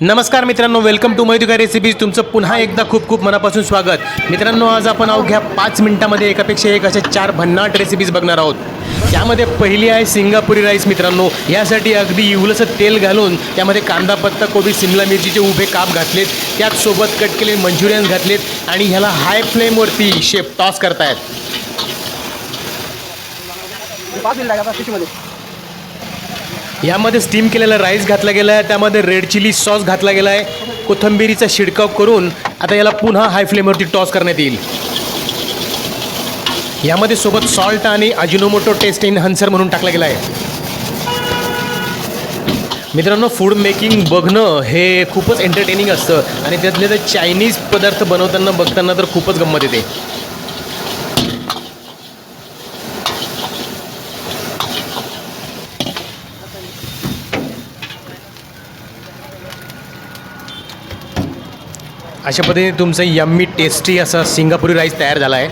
नमस्कार मित्रांनो welcome to मैदुका recipes तुमचं पुन्हा एकदा खूप खूप मनापासून स्वागत. मित्रांनो आज आपण अवघ्या पाच मिनिटामध्ये एकापेक्षा एक अशा चार भन्नाट रेसिपीज बघणार आहोत. त्यामध्ये पहिली आहे सिंगापुरी राईस मित्रांनो. यासाठी अगदी इवलंसं तेल घालून त्यामध्ये कांदा पत्ता कोबी सिमला मिरचीचे उभे काप घातलेत. त्यात सोबत कट केले मंचुरियन्स घातलेत आणि ह्याला हाय फ्लेमवरती शेप टॉस करतायत. यामध्ये स्टीम केलेला राईस घातला गेला आहे त्यामध्ये रेड चिली सॉस घातला गेला आहे कोथंबिरीचा शिडकाव करून आता याला पुन्हा हाय फ्लेमवरती टॉस करण्यात येईल. यामध्ये सोबत सॉल्ट आणि अजिनोमोटो टेस्ट इनहन्सर म्हणून टाकला गेला आहे मित्रांनो फूड मेकिंग बघणं हे खूपच एंटरटेनिंग असतं आणि त्यातले ते चायनीज पदार्थ बनवताना बघताना तर खूपच गंमत येते. अशा पद्धतीने तुमचं यम्मी टेस्टी असा सिंगापुरी राईस तयार झाला आहे.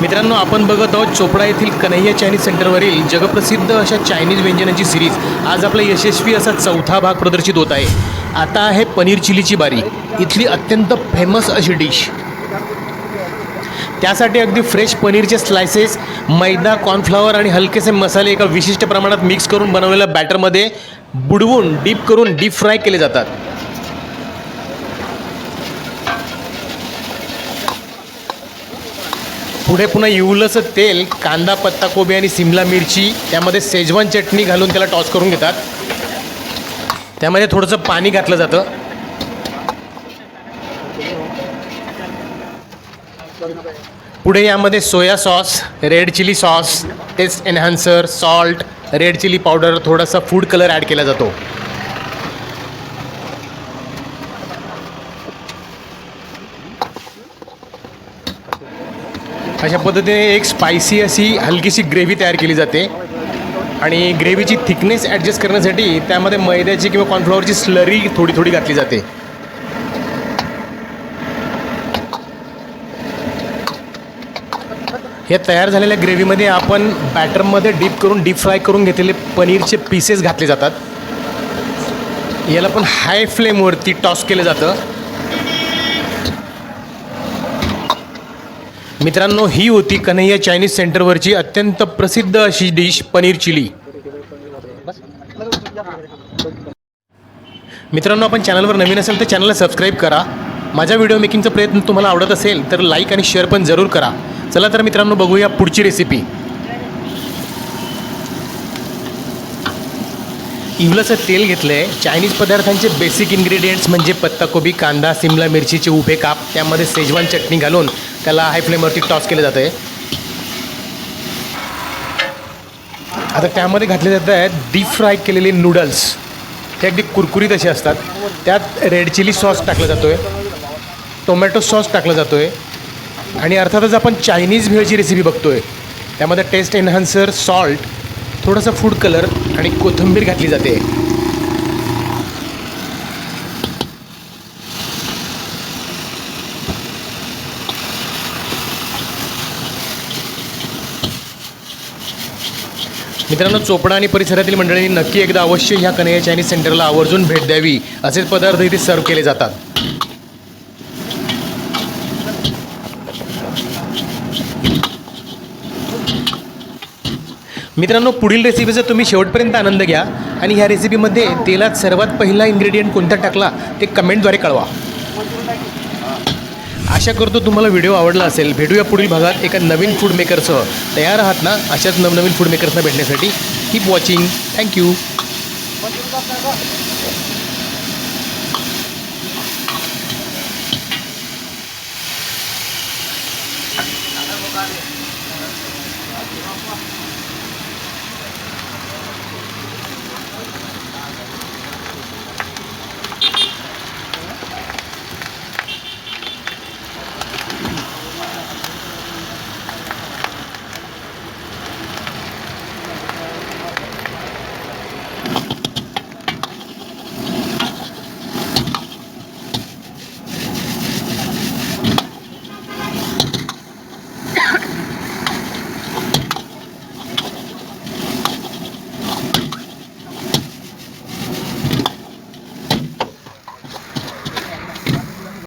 मित्रांनो आपण बघत आहोत चोपडा येथील कन्हैया चायनीज सेंटरवरील जगप्रसिद्ध अशा चायनीज व्यंजनाची सिरीज आज आपला यशस्वी असा चौथा भाग प्रदर्शित होत आहे. आता आहे पनीर चिलीची बारी. इथली अत्यंत फेमस अशी डिश त्यासाठी अगदी फ्रेश पनीरचे स्लायसेस मैदा कॉर्नफ्लॉवर आणि हलकेसे मसाले एका विशिष्ट प्रमाणात मिक्स करून बनवलेल्या बॅटरमध्ये बुडवून डीप करून डीप फ्राय केले जातात. पुढे पुन्हा इवलंसं तेल कांदा पत्ता कोबी आणि सिमला मिरची त्यामध्ये शेजवान चटणी घालून त्याला टॉस करून घेतात. त्यामध्ये थोडंसं पाणी घातलं जातं. पुढे यामध्ये soya sauce red chilli sauce taste enhancer salt red chilli powder थोडासा फूड कलर ॲड केला जातो. अशा पद्धतीने एक स्पायसी अशी हलकीशी ग्रेव्ही तयार केली जाते. आणि ग्रेव्हीची थिकनेस ॲडजस्ट करण्यासाठी त्यामध्ये मैद्याची किंवा कॉर्नफ्लॉवरची स्लरी थोडी थोडी घातली जाते. हे तयार झालेल्या ग्रेव्हीमध्ये आपण बॅटरमध्ये डीप करून डीप फ्राय करून घेतलेले पनीरचे पीसेस घातले जातात. याला पण हाय फ्लेमवरती टॉस केलं जातं. मित्रांनो ही होती कन्हैया चायनीज सेंटरवरची अत्यंत प्रसिद्ध अशी डिश पनीर चिली. मित्रांनो आपण चॅनलवर नवीन असेल तर चॅनलला सबस्क्राईब करा. माझ्या व्हिडिओ मेकिंगचा प्रयत्न तुम्हाला आवडत असेल तर लाईक आणि शेअर पण जरूर करा. चला तर मित्रांनो बघूया पुढची रेसिपी इवलंचं तेल घेतलं आहे चायनीज पदार्थांचे बेसिक इन्ग्रेडियंट्स म्हणजे पत्ताकोबी कांदा सिमला मिरचीचे उभे काप त्यामध्ये सेजवान चटणी घालून त्याला हाय फ्लेमवरती टॉस केलं जातं आहे आता त्यामध्ये घातले जात आहेत डीप फ्राय केलेले नूडल्स ते अगदी कुरकुरीत असे असतात. त्यात रेड चिली सॉस टाकला जातो आहे टोमॅटो सॉस टाकला जातो आहे आणि अर्थातच आपण चायनीज भेळची रेसिपी बघतो आहे त्यामध्ये टेस्ट एनहान्सर सॉल्ट थोडंसं फूड कलर आणि कोथिंबीर घातली जाते. मित्रांनो चोपडा आणि परिसरातील मंडळींनी नक्की एकदा अवश्य ह्या कन्हैया चायनीज सेंटरला आवर्जून भेट द्यावी. असेच पदार्थ इथे सर्व केले जातात. मित्रांनो पुढील रेसिपीचा तुम्ही शेवटपर्यंत आनंद घ्या आणि ह्या रेसिपीमध्ये तेलात सर्वात पहिला इन्ग्रेडियंट कोणता टाकला ते कमेंटद्वारे कळवा. आशा करतो तुम्हाला व्हिडिओ आवडला असेल. भेटूया पुढील भागात एका नवीन फूड मेकरसह तयार आहात ना? अशाच नवनवीन फूड मेकर्सना भेटण्यासाठी कीप वॉचिंग थँक्यू